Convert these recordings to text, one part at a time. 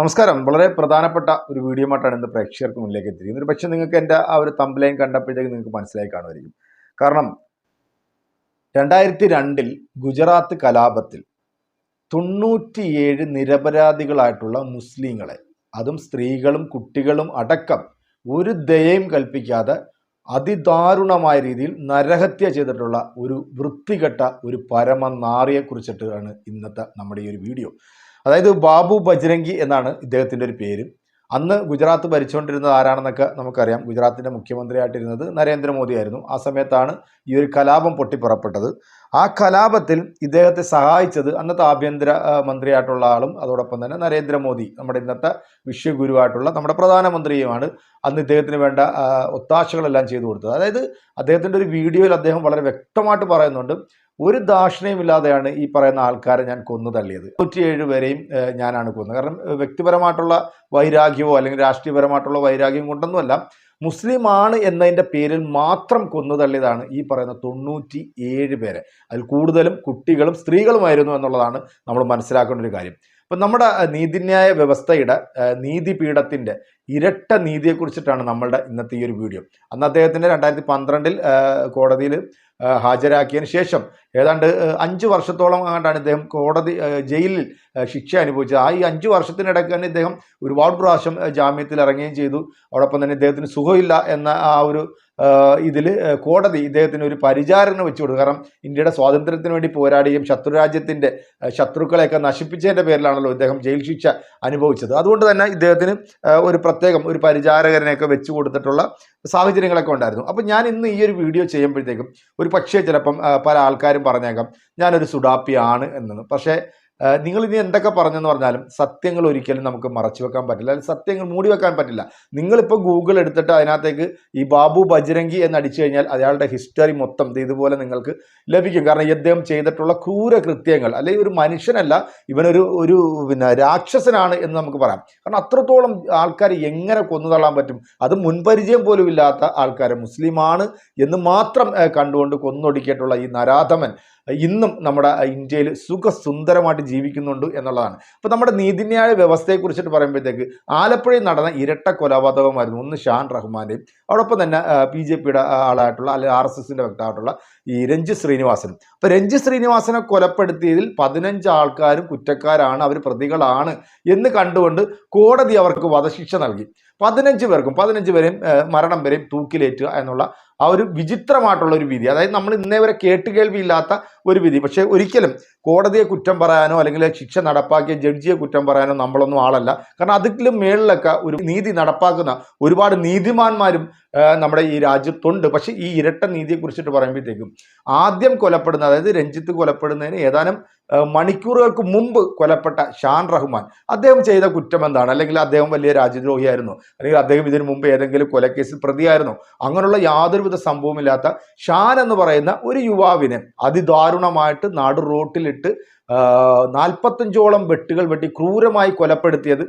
നമസ്കാരം. വളരെ പ്രധാനപ്പെട്ട ഒരു വീഡിയോ മാറ്റാണ് ഇന്ന് പ്രേക്ഷകർക്ക് മുന്നിലേക്ക് എത്തിയിരിക്കുന്നത്. പക്ഷേ നിങ്ങൾക്ക് എന്റെ ആ ഒരു തമ്പലൈൻ കണ്ടപ്പോഴത്തേക്ക് നിങ്ങൾക്ക് മനസ്സിലായി കാണുമായിരിക്കും. കാരണം രണ്ടായിരത്തി രണ്ടിൽ ഗുജറാത്ത് കലാപത്തിൽ തൊണ്ണൂറ്റിയേഴ് നിരപരാധികളായിട്ടുള്ള മുസ്ലിങ്ങളെ അതും സ്ത്രീകളും കുട്ടികളും അടക്കം ഒരു ദയയും കൽപ്പിക്കാതെ അതിദാരുണമായ രീതിയിൽ നരഹത്യ ചെയ്തിട്ടുള്ള ഒരു വൃത്തികെട്ട ഒരു പരമനാറിയെക്കുറിച്ചിട്ടാണ് ഇന്നത്തെ നമ്മുടെ ഈ ഒരു വീഡിയോ അതായത് ബാബു ബജ്രംഗി എന്നാണ് ഇദ്ദേഹത്തിന്റെ ഒരു പേര്. അന്ന് ഗുജറാത്ത് ഭരിച്ചുകൊണ്ടിരുന്നത് ആരാണെന്നൊക്കെ നമുക്കറിയാം. ഗുജറാത്തിന്റെ മുഖ്യമന്ത്രിയായിട്ടിരുന്നത് നരേന്ദ്രമോദി ആയിരുന്നു. ആ സമയത്താണ് ഈ ഒരു കലാപം പൊട്ടിപ്പുറപ്പെട്ടത് ആ കലാപത്തിൽ ഇദ്ദേഹത്തെ സഹായിച്ചത് അന്നത്തെ ആഭ്യന്തര മന്ത്രിയായിട്ടുള്ള ആളും അതോടൊപ്പം തന്നെ നരേന്ദ്രമോദി നമ്മുടെ ഇന്നത്തെ വിശ്വഗുരുവായിട്ടുള്ള നമ്മുടെ പ്രധാനമന്ത്രിയുമാണ് അന്ന് ഇദ്ദേഹത്തിന് വേണ്ട ഒത്താശകളെല്ലാം ചെയ്തു കൊടുത്തത്. അതായത് അദ്ദേഹത്തിന്റെ ഒരു വീഡിയോയിൽ അദ്ദേഹം വളരെ വ്യക്തമായിട്ട് പറയുന്നുണ്ട്. ഒരു ദാക്ഷിണ്യമില്ലാതെയാണ് ഈ പറയുന്ന ആൾക്കാരെ ഞാൻ കൊന്നു തള്ളിയത്. നൂറ്റിയേഴ് പേരെയും ഞാനാണ് കൊന്നത്. കാരണം വ്യക്തിപരമായിട്ടുള്ള വൈരാഗ്യമോ അല്ലെങ്കിൽ രാഷ്ട്രീയപരമായിട്ടുള്ള വൈരാഗ്യം കൊണ്ടൊന്നുമല്ല മുസ്ലിമാണ് എന്നതിന്റെ പേരിൽ മാത്രം കൊന്നു തള്ളിയതാണ് ഈ പറയുന്ന തൊണ്ണൂറ്റി ഏഴ് പേരെ. അതിൽ കൂടുതലും കുട്ടികളും സ്ത്രീകളുമായിരുന്നു എന്നുള്ളതാണ് നമ്മൾ മനസ്സിലാക്കേണ്ട ഒരു കാര്യം. അപ്പം നമ്മുടെ നീതിന്യായ വ്യവസ്ഥയുടെ നീതിപീഠത്തിന്റെ ഇരട്ട നീതിയെക്കുറിച്ചിട്ടാണ് നമ്മളുടെ ഇന്നത്തെ ഈ ഒരു വീഡിയോ. അന്ന് അദ്ദേഹത്തിന്റെ രണ്ടായിരത്തി പന്ത്രണ്ടിൽ കോടതിയിൽ ഹാജരാക്കിയതിന് ശേഷം ഏതാണ്ട് അഞ്ച് വർഷത്തോളം ആയിട്ടാണ് ഇദ്ദേഹം കോടതി ജയിലിൽ ശിക്ഷ അനുഭവിച്ചത്. ആ ഈ അഞ്ച് വർഷത്തിനിടയ്ക്ക് തന്നെ ഇദ്ദേഹം ഒരുപാട് പ്രാവശ്യം ജാമ്യത്തിൽ ഇറങ്ങുകയും ചെയ്തു. അതോടൊപ്പം തന്നെ ഇദ്ദേഹത്തിന് സുഖമില്ല എന്ന ആ ഒരു ഇതിൽ കോടതി ഇദ്ദേഹത്തിന് ഒരു പരിചാരണ വെച്ചു കൊടുക്കും. കാരണം ഇന്ത്യയുടെ സ്വാതന്ത്ര്യത്തിന് വേണ്ടി പോരാടുകയും ശത്രുരാജ്യത്തിന്റെ ശത്രുക്കളെയൊക്കെ നശിപ്പിച്ചതിന്റെ പേരിലാണല്ലോ ഇദ്ദേഹം ജയിൽ ശിക്ഷ അനുഭവിച്ചത്. അതുകൊണ്ട് തന്നെ ഇദ്ദേഹത്തിന് ഒരു പ്രത്യേകം ഒരു പരിചാരകനെയൊക്കെ വെച്ചു കൊടുത്തിട്ടുള്ള സാഹചര്യങ്ങളൊക്കെ ഉണ്ടായിരുന്നു. അപ്പോൾ ഞാൻ ഇന്ന് ഈ ഒരു വീഡിയോ ചെയ്യുമ്പോഴത്തേക്കും ഒരു പക്ഷേ ചിലപ്പം പല ആൾക്കാരും പറഞ്ഞേക്കാം ഞാനൊരു സുഡാപ്പിയാണ് എന്നത്. പക്ഷേ നിങ്ങൾ ഇനി എന്തൊക്കെ പറഞ്ഞെന്ന് പറഞ്ഞാലും സത്യങ്ങൾ ഒരിക്കലും നമുക്ക് മറച്ചു വെക്കാൻ പറ്റില്ല. അല്ലെങ്കിൽ സത്യങ്ങൾ മൂടി വെക്കാൻ പറ്റില്ല. നിങ്ങളിപ്പോൾ ഗൂഗിൾ എടുത്തിട്ട് അതിനകത്തേക്ക് ഈ ബാബു ബജ്രംഗി എന്ന് അടിച്ചു കഴിഞ്ഞാൽ അയാളുടെ ഹിസ്റ്ററി മൊത്തം ഇതുപോലെ നിങ്ങൾക്ക് ലഭിക്കും. കാരണം ഈ അദ്ദേഹം ചെയ്തിട്ടുള്ള ക്രൂര കൃത്യങ്ങൾ അല്ലെങ്കിൽ ഒരു മനുഷ്യനല്ല ഇവനൊരു ഒരു പിന്നെ രാക്ഷസനാണ് എന്ന് നമുക്ക് പറയാം. കാരണം അത്രത്തോളം ആൾക്കാരെ എങ്ങനെ കൊന്നു തള്ളാൻ പറ്റും? അത് മുൻപരിചയം പോലും ഇല്ലാത്ത ആൾക്കാരെ മുസ്ലിമാണ് എന്ന് മാത്രം കണ്ടുകൊണ്ട് കൊന്നൊടുക്കിയിട്ടുള്ള ഈ നരാധമൻ. ഇന്നും നമ്മുടെ ഇന്ത്യയിൽ സുഖസുന്ദരമായിട്ട് ജീവിക്കുന്നുണ്ട് എന്നുള്ളതാണ്. അപ്പോൾ നമ്മുടെ നീതിന്യായ വ്യവസ്ഥയെക്കുറിച്ചിട്ട് പറയുമ്പോഴത്തേക്ക് ആലപ്പുഴയിൽ നടന്ന ഇരട്ട കൊലപാതകമായിരുന്നു ഒന്ന് ഷാൻ റഹ്മാന്റെയും അതോടൊപ്പം തന്നെ ബി ജെ പിയുടെ ആളായിട്ടുള്ള അല്ലെങ്കിൽ ആർ എസ് എസിന്റെ വ്യക്തമായിട്ടുള്ള ഈ രഞ്ജിത് ശ്രീനിവാസൻ അപ്പോൾ രഞ്ജിത് ശ്രീനിവാസനെ കൊലപ്പെടുത്തിയതിൽ പതിനഞ്ച് ആൾക്കാരും കുറ്റക്കാരാണ് അവർ പ്രതികളാണ് എന്ന് കണ്ടുകൊണ്ട് കോടതി അവർക്ക് വധശിക്ഷ നൽകി. പതിനഞ്ച് പേർക്കും പതിനഞ്ച് പേരെയും മരണം വരെയും തൂക്കിലേറ്റുക എന്നുള്ള ആ ഒരു വിചിത്രമായിട്ടുള്ള ഒരു വിധി. അതായത് നമ്മൾ ഇന്നേ വരെ കേട്ടുകേൾവിയില്ലാത്ത ഒരു വിധി. പക്ഷേ ഒരിക്കലും കോടതിയെ കുറ്റം പറയാനോ അല്ലെങ്കിൽ ശിക്ഷ നടപ്പാക്കിയ ജഡ്ജിയെ കുറ്റം പറയാനോ നമ്മളൊന്നും ആളല്ല. കാരണം അതിലും മേളിലൊക്കെ ഒരു നീതി നടപ്പാക്കുന്ന ഒരുപാട് നീതിമാന്മാരും നമ്മുടെ ഈ രാജ്യത്തുണ്ട്. പക്ഷേ ഈ ഇരട്ട നീതിയെക്കുറിച്ചിട്ട് പറയുമ്പോഴത്തേക്കും ആദ്യം കൊലപ്പെടുന്ന അതായത് രഞ്ജിത്ത് കൊലപ്പെടുന്നതിന് ഏതാനും മണിക്കൂറുകൾക്ക് മുമ്പ് കൊലപ്പെട്ട ഷാൻ റഹ്മാൻ അദ്ദേഹം ചെയ്ത കുറ്റം എന്താണ്? അല്ലെങ്കിൽ അദ്ദേഹം വലിയ രാജ്യദ്രോഹിയായിരുന്നു? അല്ലെങ്കിൽ അദ്ദേഹം ഇതിനു മുമ്പ് ഏതെങ്കിലും കൊലക്കേസിൽ പ്രതിയായിരുന്നു? അങ്ങനെയുള്ള യാതൊരുവിധ സംഭവമില്ലാത്ത ഷാൻ എന്ന് പറയുന്ന ഒരു യുവാവിനെ അതിദാരുണമായിട്ട് നാട് റോട്ടിലിട്ട് നാൽപ്പത്തഞ്ചോളം വെട്ടുകൾ വെട്ടി ക്രൂരമായി കൊലപ്പെടുത്തിയത്.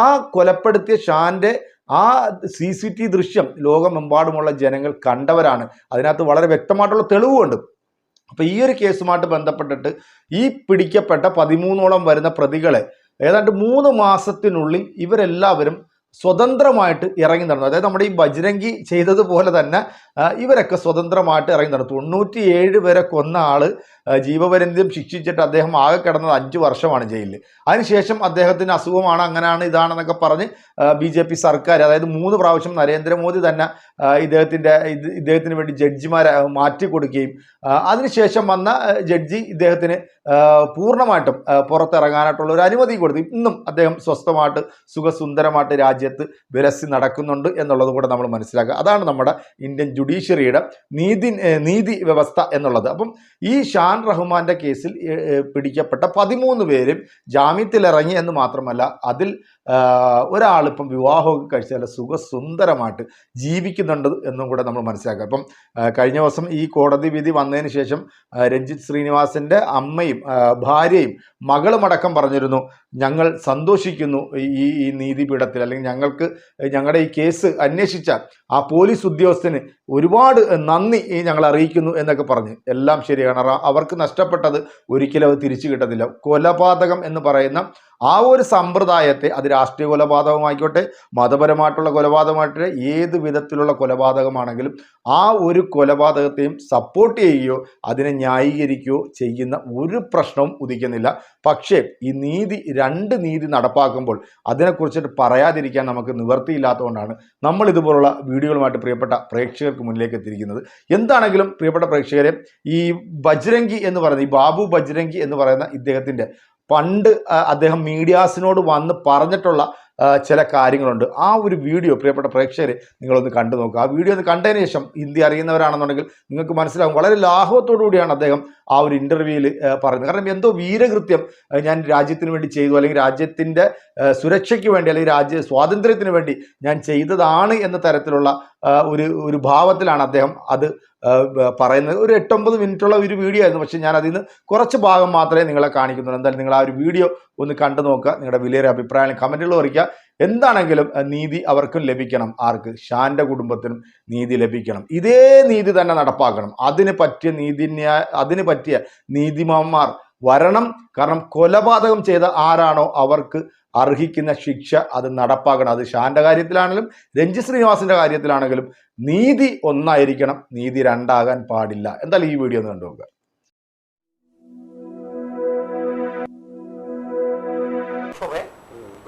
ആ കൊലപ്പെടുത്തിയ ഷാന്റെ ആ സി സി ടി ദൃശ്യം ലോകമെമ്പാടുമുള്ള ജനങ്ങൾ കണ്ടവരാണ്. അതിനകത്ത് വളരെ വ്യക്തമായിട്ടുള്ള തെളിവുമുണ്ട്. അപ്പോൾ ഈ ഒരു കേസുമായിട്ട് ബന്ധപ്പെട്ടിട്ട് ഈ പിടിക്കപ്പെട്ട പതിമൂന്നോളം വരുന്ന പ്രതികളെ ഏതാണ്ട് മൂന്ന് മാസത്തിനുള്ളിൽ ഇവരെല്ലാവരും സ്വതന്ത്രമായിട്ട് ഇറങ്ങി നടന്നു. അതായത് നമ്മുടെ ഈ ബജ്രംഗി ചെയ്തതുപോലെ തന്നെ ഇവരൊക്കെ സ്വതന്ത്രമായിട്ട് ഇറങ്ങി നടന്നു. തൊണ്ണൂറ്റിയേഴ് പേരെ കൊന്ന ആൾ ആ, ജീവപര്യന്തം ശിക്ഷിച്ചിട്ട് അദ്ദേഹം ആകെ കിടന്നത് അഞ്ച് വർഷമാണ് ജയിലിൽ അതിനുശേഷം അദ്ദേഹത്തിന് അസുഖമാണ് അങ്ങനെയാണ് ഇതാണെന്നൊക്കെ പറഞ്ഞ് ബി ജെ പി സർക്കാർ അതായത് മൂന്ന് പ്രാവശ്യം നരേന്ദ്രമോദി തന്നെ ഇദ്ദേഹത്തിന്റെ ഇദ്ദേഹത്തിന് വേണ്ടി ജഡ്ജിമാരെ മാറ്റി കൊടുക്കുകയും അതിനുശേഷം വന്ന ജഡ്ജി ഇദ്ദേഹത്തിന് പൂർണമായിട്ടും പുറത്തിറങ്ങാനായിട്ടുള്ള ഒരു അനുമതി കൊടുത്തു. ഇന്നും അദ്ദേഹം സ്വസ്ഥമായിട്ട് സുഖസുന്ദരമായിട്ട് രാജ്യത്ത് വിലസി നടക്കുന്നുണ്ട് എന്നുള്ളത് കൂടെ നമ്മൾ മനസ്സിലാക്കുക. അതാണ് നമ്മുടെ ഇന്ത്യൻ ജുഡീഷ്യറിയുടെ നീതി നീതി വ്യവസ്ഥ എന്നുള്ളത്. അപ്പം ഈ ഷാൻ റഹ്മാന്റെ കേസിൽ പിടിക്കപ്പെട്ട പതിമൂന്ന് പേരും ജാമ്യത്തിലിറങ്ങി എന്ന് മാത്രമല്ല അതിൽ ഒരാൾ ഇപ്പം വിവാഹമൊക്കെ കഴിച്ച് നല്ല സുഖസുന്ദരമായിട്ട് ജീവിക്കുന്നുണ്ട് എന്നും കൂടെ നമ്മൾ മനസ്സിലാക്കുക. അപ്പം കഴിഞ്ഞ ദിവസം ഈ കോടതി വിധി വന്നതിന് ശേഷം രഞ്ജിത്ത് ശ്രീനിവാസിന്റെ അമ്മയും ഭാര്യയും മകളുമടക്കം പറഞ്ഞിരുന്നു ഞങ്ങൾ സന്തോഷിക്കുന്നു ഈ ഈ നീതിപീഠത്തിൽ. അല്ലെങ്കിൽ ഞങ്ങൾക്ക് ഞങ്ങളുടെ ഈ കേസ് അന്വേഷിച്ച ആ പോലീസ് ഉദ്യോഗസ്ഥന് ഒരുപാട് നന്ദി ഞങ്ങൾ അറിയിക്കുന്നു എന്നൊക്കെ പറഞ്ഞ്. എല്ലാം ശരിയാണ്. അവർക്ക് നഷ്ടപ്പെട്ടത് ഒരിക്കലും അത് തിരിച്ചു കിട്ടത്തില്ല. കൊലപാതകം എന്ന് പറയുന്ന ആ ഒരു സമ്പ്രദായത്തെ അത് രാഷ്ട്രീയ കൊലപാതകമായിക്കോട്ടെ മതപരമായിട്ടുള്ള കൊലപാതകമായിട്ട് ഏത് വിധത്തിലുള്ള കൊലപാതകമാണെങ്കിലും ആ ഒരു കൊലപാതകത്തെയും സപ്പോർട്ട് ചെയ്യുകയോ അതിനെ ന്യായീകരിക്കുകയോ ചെയ്യുന്ന ഒരു പ്രശ്നവും ഉദിക്കുന്നില്ല. പക്ഷേ ഈ നീതി രണ്ട് നീതി നടപ്പാക്കുമ്പോൾ അതിനെക്കുറിച്ചിട്ട് പറയാതിരിക്കാൻ നമുക്ക് നിവർത്തിയില്ലാത്തതുകൊണ്ടാണ് നമ്മൾ ഇതുപോലുള്ള വീഡിയോകളുമായിട്ട് പ്രിയപ്പെട്ട പ്രേക്ഷകർക്ക് മുന്നിലേക്ക് എത്തിയിരിക്കുന്നത്. എന്താണെങ്കിലും പ്രിയപ്പെട്ട പ്രേക്ഷകരെ ഈ ബജ്രംഗി എന്ന് പറയുന്ന ഈ ബാബു ബജ്രംഗി എന്ന് പറയുന്ന ഇദ്ദേഹത്തിന്റെ പണ്ട് അദ്ദേഹം മീഡിയാസിനോട് വന്ന് പറഞ്ഞിട്ടുള്ള ചില കാര്യങ്ങളുണ്ട്. ആ ഒരു വീഡിയോ പ്രിയപ്പെട്ട പ്രേക്ഷകരെ നിങ്ങളൊന്ന് കണ്ടു നോക്കുക. ആ വീഡിയോ ഒന്ന് കണ്ടതിന് ശേഷം ഹിന്ദി അറിയുന്നവരാണെന്നുണ്ടെങ്കിൽ നിങ്ങൾക്ക് മനസ്സിലാവും. വളരെ കൂടിയാണ് അദ്ദേഹം ആ ഒരു ഇന്റർവ്യൂവിൽ പറയുന്നത്. കാരണം എന്തോ വീരകൃത്യം ഞാൻ രാജ്യത്തിന് വേണ്ടി ചെയ്തു അല്ലെങ്കിൽ രാജ്യത്തിന്റെ സുരക്ഷയ്ക്ക് വേണ്ടി അല്ലെങ്കിൽ രാജ്യ സ്വാതന്ത്ര്യത്തിന് വേണ്ടി ഞാൻ ചെയ്തതാണ് എന്ന തരത്തിലുള്ള ഒരു ഒരു ഭാവത്തിലാണ് അദ്ദേഹം അത് പറയുന്നത്. ഒരു എട്ടൊമ്പത് മിനിറ്റുള്ള ഒരു വീഡിയോ ആയിരുന്നു. പക്ഷേ ഞാൻ അതിൽ നിന്ന് കുറച്ച് ഭാഗം മാത്രമേ നിങ്ങളെ കാണിക്കുന്നുള്ളൂ. എന്തായാലും നിങ്ങൾ ആ ഒരു വീഡിയോ ഒന്ന് കണ്ടു നോക്കുക. നിങ്ങളുടെ വിലയേറെ അഭിപ്രായങ്ങൾ കമന്റുകൾ കുറിക്കുക എന്താണെങ്കിലും നീതി അവർക്കും ലഭിക്കണം. ആർക്ക്? ഷാന്റെ കുടുംബത്തിനും നീതി ലഭിക്കണം. ഇതേ നീതി തന്നെ നടപ്പാക്കണം. അതിന് പറ്റിയ നീതിന്യായ അതിന് പറ്റിയ നീതിമാന്മാർ വരണം. കാരണം കൊലപാതകം ചെയ്ത ആരാണോ അവർക്ക് അർഹിക്കുന്ന ശിക്ഷ അത് നടപ്പാക്കണം അത് ഷാന്റെ കാര്യത്തിലാണെങ്കിലും രഞ്ജി ശ്രീനിവാസിന്റെ കാര്യത്തിലാണെങ്കിലും നീതി ഒന്നായിരിക്കണം നീതി രണ്ടാകാൻ പാടില്ല എന്തായാലും ഈ വീഡിയോ ഒന്ന് കണ്ടു നോക്കുക हो गए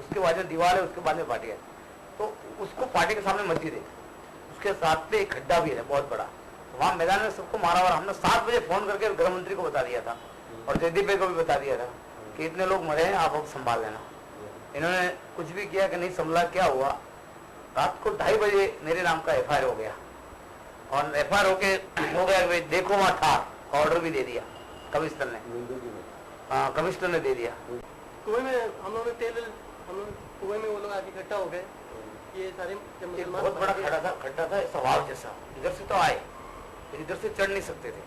उसके बाद जो दीवार है उसके बाद में पार्टी है तो उसको पार्टी के सामने मस्जिद है उसके साथ में एक खड्डा भी है बहुत बड़ा वहाँ मैदान में सबको मारा और हमने सात बजे फोन करके गृह मंत्री को बता दिया था और जयदीप भाई को भी बता दिया था कि इतने लोग मरे हैं आप अब संभाल लेना इन्होंने कुछ भी किया कि नहीं संभला क्या हुआ? रात को ढाई बजे मेरे नाम का एफ़ हो गया। और एफ़ आई होके हो गया भाई देखो वहाँ था ऑर्डर भी दे दिया कमिश्नर ने। हाँ कमिश्नर ने दे दिया। कुएँ में हम लोग तेल हम लोग कुएँ में वो लोग आके इकट्ठा हो गए। ये सारे मुसलमान बहुत बड़ा खड़ा था खड्डा था सवाल जैसा। इधर से तो आए इधर से चढ़ नहीं सकते थे।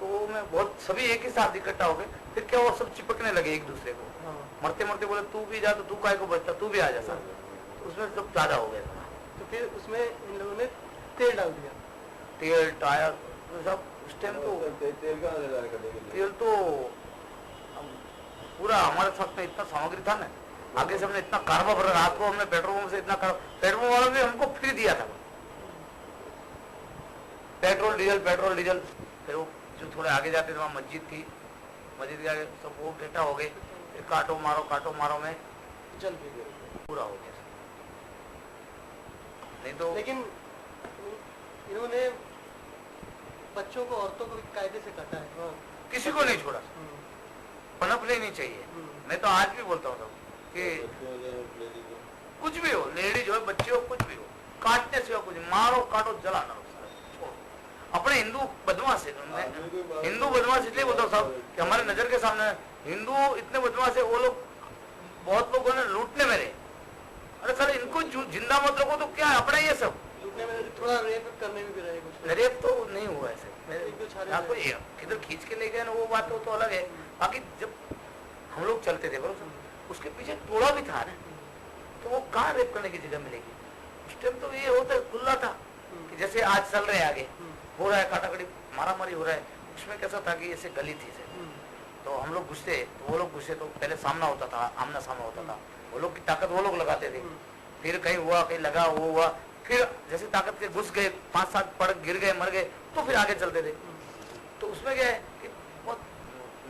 तो मैं बहुत सभी एक ही साथ इकट्ठा हो गए। फिर क्या वो सब चिपकने लगे एक दूसरे को? हाँ, मरते मरते बोले तू भी जा तो तू काय को बचता? तू भी आ जा साथ तो उसमें सब ज़्यादा हो गया तो फिर उसमें इन लोगों ने तेल डाल दिया। तेल टायर वो सब उस टाइम तो तेल तो पूरा हमारे साथ में इतना सामग्री था ना। आगे से हमने इतना कारवा भरा रात को हमने पेट्रोल पंप से इतना पेट्रोल वाला भी हमको फ्री दिया था। Petrol diesel petrol diesel. फिर वो जो थोड़े आगे जाते थे वहाँ मस्जिद थी। के आगे सब वो इकट्ठा हो गए फिर काटो मारो काटो मारो में जल भी गए। पूरा हो गया। नहीं तो लेकिन इन्होंने बच्चों को औरतों को कायदे से काटा है। हाँ, किसी को नहीं छोड़ा। हम्म, लेनी चाहिए। हम्म, मैं तो आज भी बोलता हूँ कि कुछ भी हो लेडीज़ हो बच्चे हो कुछ भी हो काटने से हो कुछ मारो काटो जलाना। सारा, छोड़ो अपने हिंदू बदमाश है हिंदू बदमाश इसलिए बोलता हूँ साहब कि हमारे नज़र के सामने हिंदू इतने बदमाश है वो लोग बहुत लोगों ने लूटने में रहे। अरे सर इनको ज़िंदा मत रखो तो क्या है अपना ही है सब? लूटने में थोड़ा रेप करने में भी रहे कुछ रेप तो नहीं हुआ ऐसे आपको किधर खींच के ले गए ना वो बात तो, तो अलग है। बाकी जब हम लोग चलते थे बरोबर उसके पीछे टोला भी था ना तो वो कहाँ रेप करने की जगह मिलेगी? उस टाइम तो ये होता खुला था कि जैसे आज चल रहे आगे। हो रहा है काटाकड़ी मारा मारी हो रहा है उसमें कैसा था कि ऐसे गली थी से हम्म, तो हम लोग घुसते तो वो लोग घुसे तो पहले सामना होता था आमना सामना होता था। वो लोग की ताकत वो लोग लगाते थे। हम्म, फिर कहीं हुआ कहीं लगा वो हुआ फिर जैसे ताकत के घुस गए पाँच सात पड़ गिर गए मर गए तो फिर आगे चलते थे। तो उसमें क्या है कि बहुत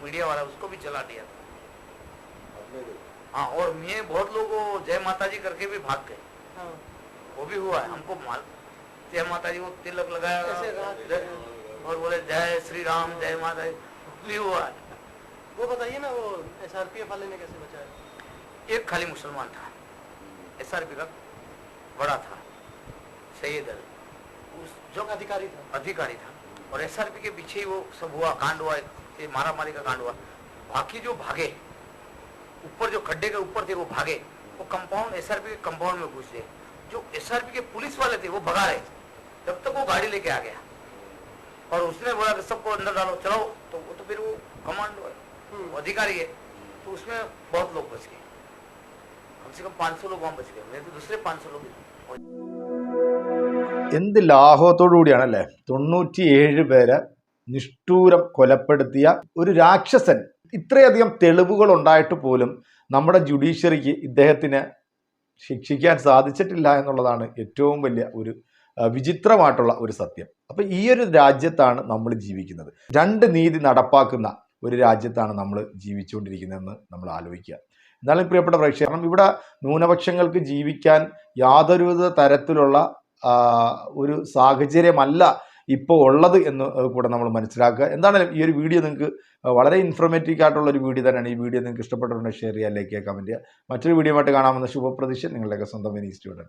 मीडिया वाला उसको भी चला दिया था। हाँ और मैं बहुत लोग जय माता जी करके भी भाग गए। हाँ, वो भी हुआ है हमको माल जय माता जी वो तिलक लगाया और बोले जय श्री राम जय माता जी भी हुआ वो बताइए ना वो एस वाले ने कैसे बचाया? एक खाली मुसलमान था। एस आर पी का बड़ा था सैयद अली। उस जो अधिकारी था? अधिकारी था। और एस आर पी के पीछे ही वो सब हुआ कांड हुआ ये मारा मारी का कांड हुआ। बाकी जो भागे ऊपर जो खड्डे के ऊपर थे वो भागे। वो कंपाउंड एसआरपी के कंपाउंड में घुस गए। जो एसआरपी के पुलिस वाले थे वो भगा रहे जब तक वो गाड़ी लेके आ गया और उसने बोला कि सबको अंदर डालो चलो तो वो तो फिर वो कमांडो है हम्म, वो अधिकारी है तो उसमें बहुत लोग बच गए कम से कम 500 लोग वहां बच गए नहीं तो दूसरे 500 लोग എന്ത് ലാഘവത്തോടു കൂടിയാണല്ലേ തൊണ്ണൂറ്റിയേഴ് പേരെ നിഷ്ഠൂരം കൊലപ്പെടുത്തിയ ഒരു രാക്ഷസൻ ഇത്രയധികം തെളിവുകൾ ഉണ്ടായിട്ട് പോലും നമ്മുടെ ജുഡീഷ്യറിക്ക് ഇദ്ദേഹത്തിന് ശിക്ഷിക്കാൻ സാധിച്ചിട്ടില്ല എന്നുള്ളതാണ് ഏറ്റവും വലിയ ഒരു ആ, വിചിത്രമായിട്ടുള്ള ഒരു സത്യം. അപ്പം ഈ ഒരു രാജ്യത്താണ് നമ്മൾ ജീവിക്കുന്നത്. രണ്ട് നീതി നടപ്പാക്കുന്ന ഒരു രാജ്യത്താണ് നമ്മൾ ജീവിച്ചുകൊണ്ടിരിക്കുന്നതെന്ന് നമ്മൾ ആലോചിക്കുക. എന്നാലും പ്രിയപ്പെട്ട പ്രേക്ഷകർ കാരണം ഇവിടെ ന്യൂനപക്ഷങ്ങൾക്ക് ജീവിക്കാൻ യാതൊരുവിധ തരത്തിലുള്ള ഒരു സാഹചര്യമല്ല ഇപ്പോൾ ഉള്ളത് എന്ന് കൂടെ നമ്മൾ മനസ്സിലാക്കുക. എന്താണെങ്കിലും ഈ ഒരു വീഡിയോ നിങ്ങൾക്ക് വളരെ ഇൻഫോർമേറ്റീവ് ആയിട്ടുള്ള ഒരു വീഡിയോ തന്നെയാണ്. ഈ വീഡിയോ നിങ്ങൾക്ക് ഇഷ്ടപ്പെട്ടിട്ടുണ്ടെങ്കിൽ ഷെയർ ചെയ്യുക ലൈക്ക് ചെയ്യുക കമന്റ് ചെയ്യുക. മറ്റൊരു വീഡിയോ ആയിട്ട് കാണാമെന്ന ശുഭപ്രതീക്ഷ. നിങ്ങളുടെയൊക്കെ സ്വന്തം വിനീസ് സ്റ്റുഡന്റ്